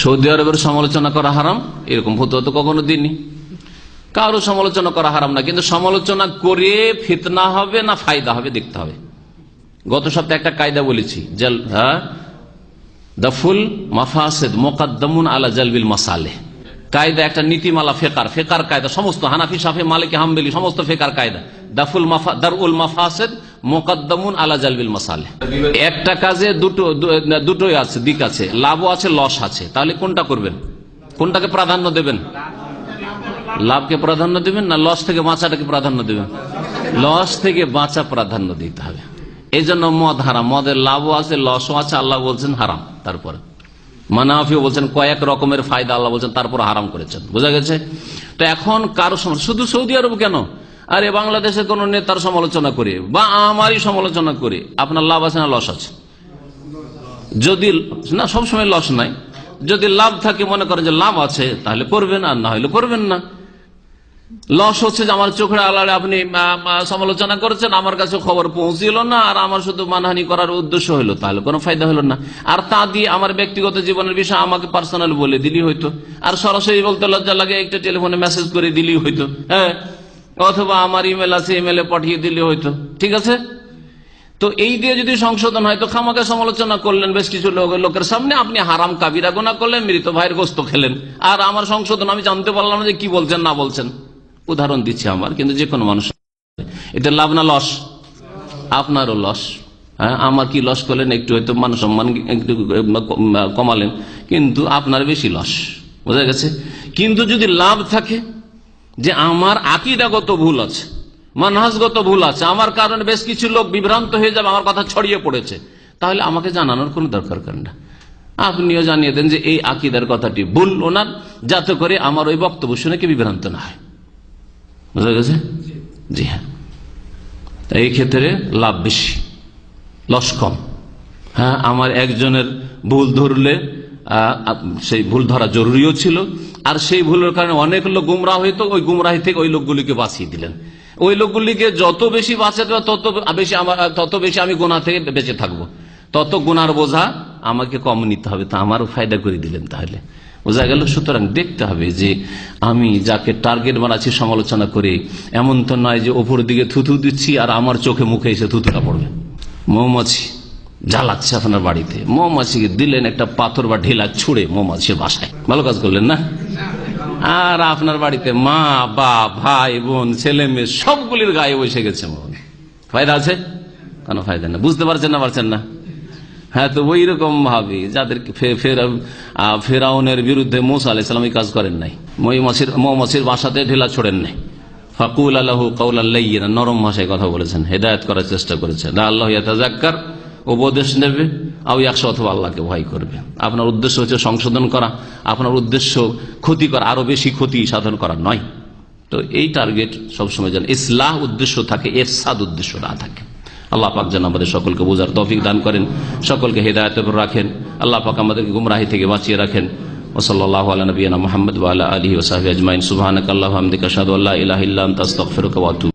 Saudi আরবের সমালোচনা করা হারাম? এরকম ফতুয়া তো কখনো দিননি। কারও সমালোচনা করা হারাম না, কিন্তু সমালোচনা করে ফিতনা হবে না ফায়দা হবে দেখতে হবে। গত সপ্তাহে একটা কায়দা বলেছি, জল হ্যাঁ? মাফাসেদ মোকাদ্দমুন আলা মাসালে কায়দা একটা নীতিমালা, ফেকার। ফেকার কায়দা, সমস্ত হানাফি, সাফে, মালিক, হামবেলি, সমস্ত ফেকার কায়দা। দাফুল মাফা দারুল মাফাসেদ মোকাদ্দমুন আলা জালবিল মাসালে। একটা কাজে দুটো দুটোই আছে, দিক আছে। লাভও আছে, লস আছে। তাহলে কোনটা করবেন? কোনটাকে প্রাধান্য দেবেন? লাভকে প্রাধান্য দেবেন না লস থেকে বাঁচাটাকে প্রাধান্য দেবেন? লস থেকে বাঁচা প্রাধান্য দিতে হবে। এই জন্য মদ হারাম। মদের লাভও আছে, লসও আছে, আল্লাহ বলছেন হারাম। তারপরে মানাফিও বলছেন, কয়েক রকমের ফায়দা আল্লাহ বলছেন, তারপর হারাম করেছেন। বোঝা গেছে? তো এখন কারও শুধু সৌদি আরব কেন? আরে বাংলাদেশের কোন নেতার সমালোচনা করে বা আমারই সমালোচনা করে, আপনার লাভ আছে না লস আছে? যদি, না, সবসময় লস নাই। যদি লাভ থাকে, মনে করেন যে লাভ আছে, তাহলে করবেন, আর না হলে করবেন না। লস হচ্ছে যে আমার চোখের আলারে আপনি সমালোচনা করেছেন, আমার কাছে খবর পৌঁছিল না, আর আমার শুধু মানহানি করার উদ্দেশ্য হলো তাহলে কোনো ফায়দা হলো না। আর তা দিয়ে আমার ব্যক্তিগত জীবনের বিষয় আমাকে পার্সোনাল বলে দিলি হয়তো আর সরাসরি বলতে লজ্জা লাগে, একটা টেলিফোনে মেসেজ করে দিলি হয়তো হ্যাঁ? অথবা আমার ইমেল আছে ইমেলে পাঠিয়ে দিলে হয়তো। ঠিক আছে? তো এই দিয়ে যদি সংশোধন হয়, তো খামাকে সমালোচনা করলেন, বেশ কিছু লোক- লোকের সামনে আপনি হারাম কাবিরা গোনা করলেন, মৃত ভাইয়ের গোস্ত খেলেন। আর আমার সংশোধন, আমি জানতে পারলাম না যে কি বলছেন, না বলছেন। উদাহরণ দিচ্ছি আমার, কিন্তু যে কোনো মানুষ এটা লাভ না লস? আপনারও লস। হ্যাঁ আমার কি লস করলেন? একটু হয়তো মান সম্মান একটু কমালেন। কিন্তু আপনার বেশি লস। বোঝা গেছে? কিন্তু যদি লাভ থাকে যে আমার আকিদাগত ভুল আছে, মানহাজগত ভুল আছে, আমার কারণে বেশ কিছু লোক বিভ্রান্ত হয়ে যাবে, আমার কথা ছড়িয়ে পড়েছে, তাহলে আমাকে জানানোর কোনো দরকার করেন না আপনিও জানিয়ে দেন যে এই আকিদার কথাটি ভুল ওনার, যাতে করে আমার ওই বক্তব্য শুনে কি বিভ্রান্ত না হয়। বুঝা গেছে? জি হ্যাঁ। এই ক্ষেত্রে লাভ বেশি, লস কম। হ্যাঁ আমার একজনের ভুল ধরলে সেই ভুল ধরা জরুরিও ছিল আর সেই ভুলের কারণে অনেক লোক গুমরাহ হইতো, ওই গুমরাহি থেকে ওই লোকগুলিকে বাঁচিয়ে দিলেন। ওই লোকগুলিকে যত বেশি বাঁচাতে তত বেশি আমার তত বেশি আমি গোনা থেকে বেঁচে থাকব। তত গুনার বোঝা আমাকে কম নিতে হবে, তা আমারও ফায়দা করে দিলেন তাহলে। বোঝা গেল, সুতরাং দেখতে হবে যে আমি যাকে টার্গেট বানাচ্ছি, সমালোচনা করে, এমন তো নয় যে ওপর দিকে থুথু দিচ্ছি আর আমার চোখে মুখে এসে থুতুটা পড়বে। মৌমাছি জ্বালাচ্ছে আপনার বাড়িতে। মৌমাছিকে দিলেন একটা পাথর বা ঢেলা ছুড়ে মৌমাছির বাসায়। ভালো কাজ করলেন না? আর আপনার বাড়িতে মা, বা, ভাই, বোন, ছেলে, মেয়ে, সবগুলির গায়ে বসে গেছে মন। ফায়দা আছে? কোনো ফায়দা না বুঝতে পারছেন না পারছেন না? হ্যাঁ তো ওই রকম ভাবি যাদের ফেরাউনের বিরুদ্ধে মোসা আলাইসালাম এই কাজ করেন নাই। মৌমাছির মৌমাছির বাসাতে ঢেলা ছোড়েন নাই। ফাকুল আল্লাহ কৌল আল্লাহ নরম ভাষায় কথা বলেছেন, হেদায়ত করার চেষ্টা করেছেন। আল্লাহ ইয়াতাজাক্কার উপদেশ নেবে। আও একশো অথবা আল্লাহকে ভয় করবে। আপনার উদ্দেশ্য হচ্ছে সংশোধন করা। আপনার উদ্দেশ্য ক্ষতি করা। আরও বেশি ক্ষতি সাধন করা নয়। তো এই টার্গেট সবসময় যেন ইসলাহ উদ্দেশ্য থাকে এরসাদ উদ্দেশ্য না থাকে। আল্লাহ পাক যেন আমাদের সকলকে বোঝার তফিক দান করেন, সকলকে হেদায়ত রাখেন। আল্লাহ পাক আমাদেরকে গুমরাহি থেকে বাঁচিয়ে রাখেন। ওসল্লাহ আলা নবীনা মোহাম্মদ আলা ওসাহি আজমাইন। সুবাহ আল্লাহ আহমদিকা সাদু আল্লাহ ইলাহ ইল্লাহ আস্তাগফিরুকা ওয়া আতুবু